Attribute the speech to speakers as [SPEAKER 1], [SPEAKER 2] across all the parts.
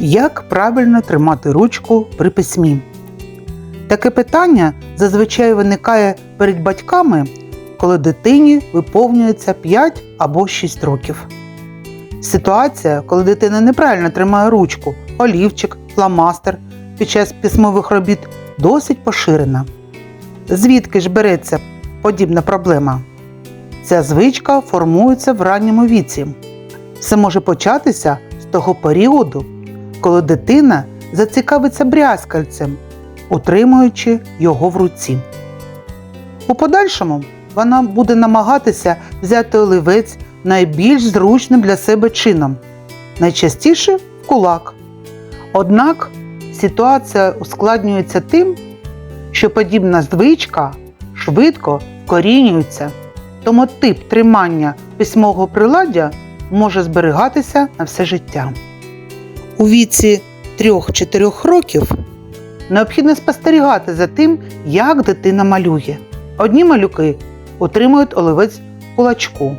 [SPEAKER 1] Як правильно тримати ручку при письмі? Таке питання зазвичай виникає перед батьками, коли дитині виповнюється 5 або 6 років. Ситуація, коли дитина неправильно тримає ручку, олівчик, фломастер під час письмових робіт досить поширена. Звідки ж береться подібна проблема? Ця звичка формується в ранньому віці. Все може початися з того періоду, коли дитина зацікавиться брязкальцем, утримуючи його в руці. У подальшому вона буде намагатися взяти олівець найбільш зручним для себе чином, найчастіше в кулак. Однак ситуація ускладнюється тим, що подібна звичка швидко вкорінюється, тому тип тримання письмового приладдя може зберігатися на все життя. У віці 3-4 років необхідно спостерігати за тим, як дитина малює. Одні малюки отримують олівець кулачку,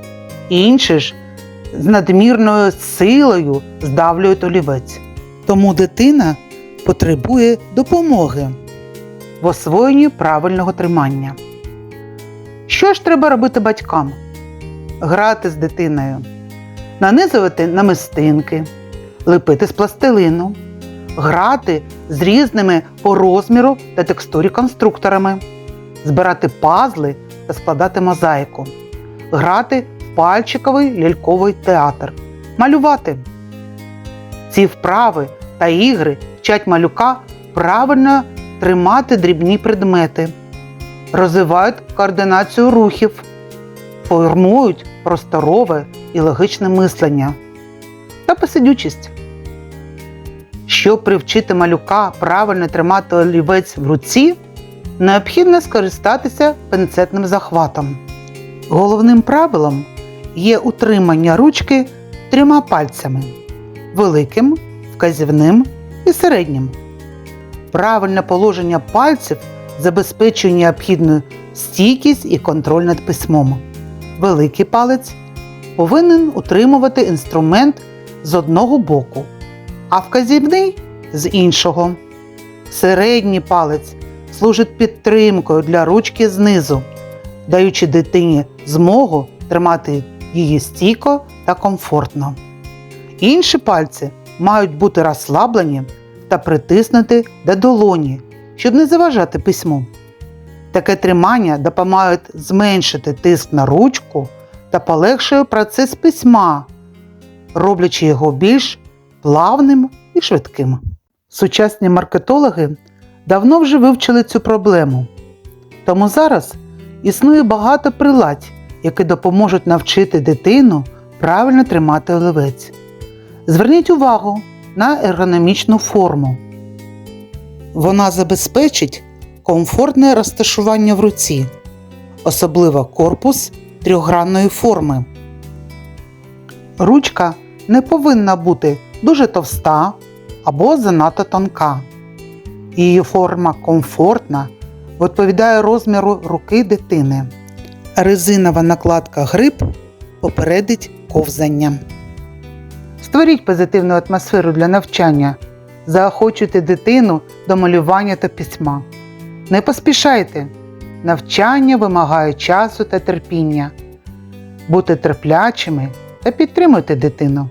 [SPEAKER 1] інші ж з надмірною силою здавлюють олівець. Тому дитина потребує допомоги в освоєнні правильного тримання. Що ж треба робити батькам? Грати з дитиною, нанизувати намистинки, лепити з пластилину, грати з різними по розміру та текстурі конструкторами, збирати пазли та складати мозаїку, грати в пальчиковий ляльковий театр, малювати. Ці вправи та ігри вчать малюка правильно тримати дрібні предмети, розвивають координацію рухів, формують просторове і логічне мислення та посидючість. Щоб привчити малюка правильно тримати олівець в руці, необхідно скористатися пинцетним захватом. Головним правилом є утримання ручки трьома пальцями великим, вказівним і середнім. Правильне положення пальців забезпечує необхідну стійкість і контроль над письмом. Великий палець повинен утримувати інструмент з одного боку, а вказівний з іншого. Середній палець служить підтримкою для ручки знизу, даючи дитині змогу тримати її стійко та комфортно. Інші пальці мають бути розслаблені та притиснути до долоні, щоб не заважати письму. Таке тримання допомагає зменшити тиск на ручку та полегшує процес письма, роблячи його більш плавним і швидким. Сучасні маркетологи давно вже вивчили цю проблему. Тому зараз існує багато приладь, які допоможуть навчити дитину правильно тримати олівець. Зверніть увагу на ергономічну форму. Вона забезпечить комфортне розташування в руці, особливо корпус трьохгранної форми. Ручка не повинна бути дуже товста або занадто тонка. Її форма комфортна, відповідає розміру руки дитини. Резинова накладка гриб попередить ковзання. Створіть позитивну атмосферу для навчання, заохочуйте дитину до малювання та письма. Не поспішайте. Навчання вимагає часу та терпіння. Будьте терплячими та підтримуйте дитину.